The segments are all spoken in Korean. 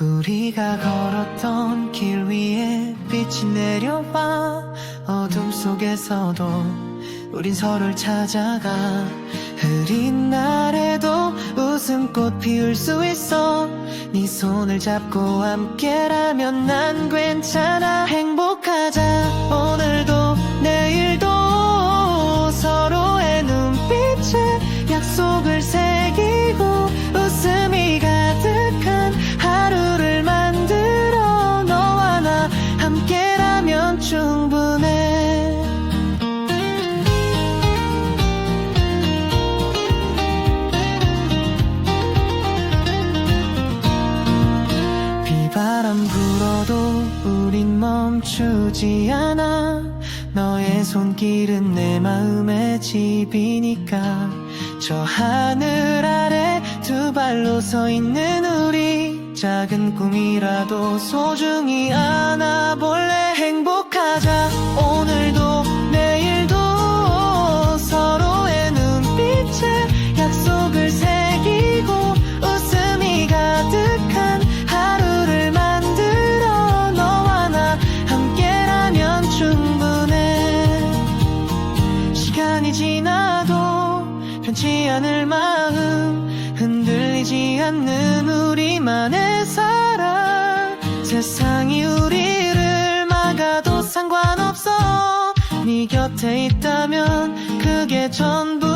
우리가 걸었던 길 위에 빛이 내려와 어둠 속에서도 우린 서로를 찾아가. 흐린 날에도 웃음꽃 피울 수 있어. 네 손을 잡고 함께라면 난 괜찮아. 행복하자. 오늘도 내일도 바람 불어도 우린 멈추지 않아. 너의 손길은 내 마음의 집이니까. 저 하늘 아래 두 발로 서 있는 우리 작은 꿈이라도 소중히 안아볼래? 행복하자. 오늘도 시간이 지나도 변치 않을 마음 흔들리지 않는 우리만의 사랑. 세상이 우리를 막아도 상관없어. 네 곁에 있다면 그게 전부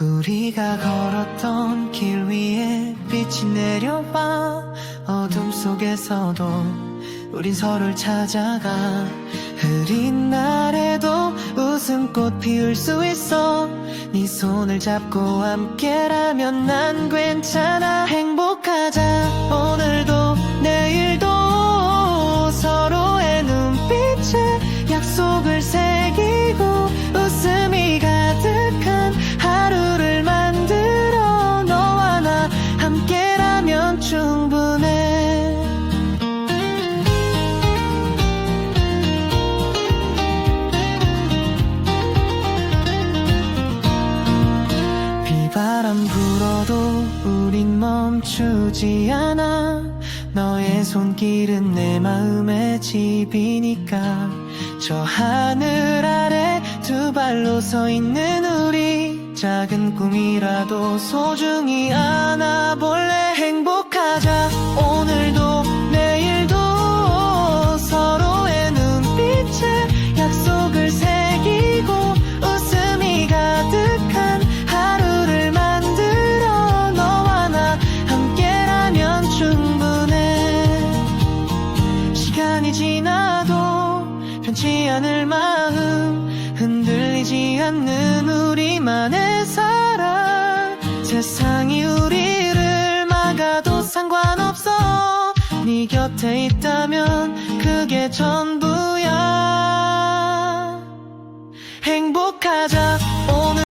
우리가 걸었던 길 위에 빛이 내려와 어둠 속에서도 우린 서로를 찾아가. 흐린 날에도 웃음꽃 피울 수 있어. 네 손을 잡고 함께라면 난 괜찮아. 행복하자 멈추지 않아. 너의 손길은 내 마음의 집이니까. 저 하늘 아래 두 발로 서 있는 우리 작은 꿈이라도 소중히 안아볼래? 행복하자. 오늘도 않는 우리만의 사랑. 세상이 우리를 막아도 상관없어. 네 곁에 있다면 그게 전부야. 행복하자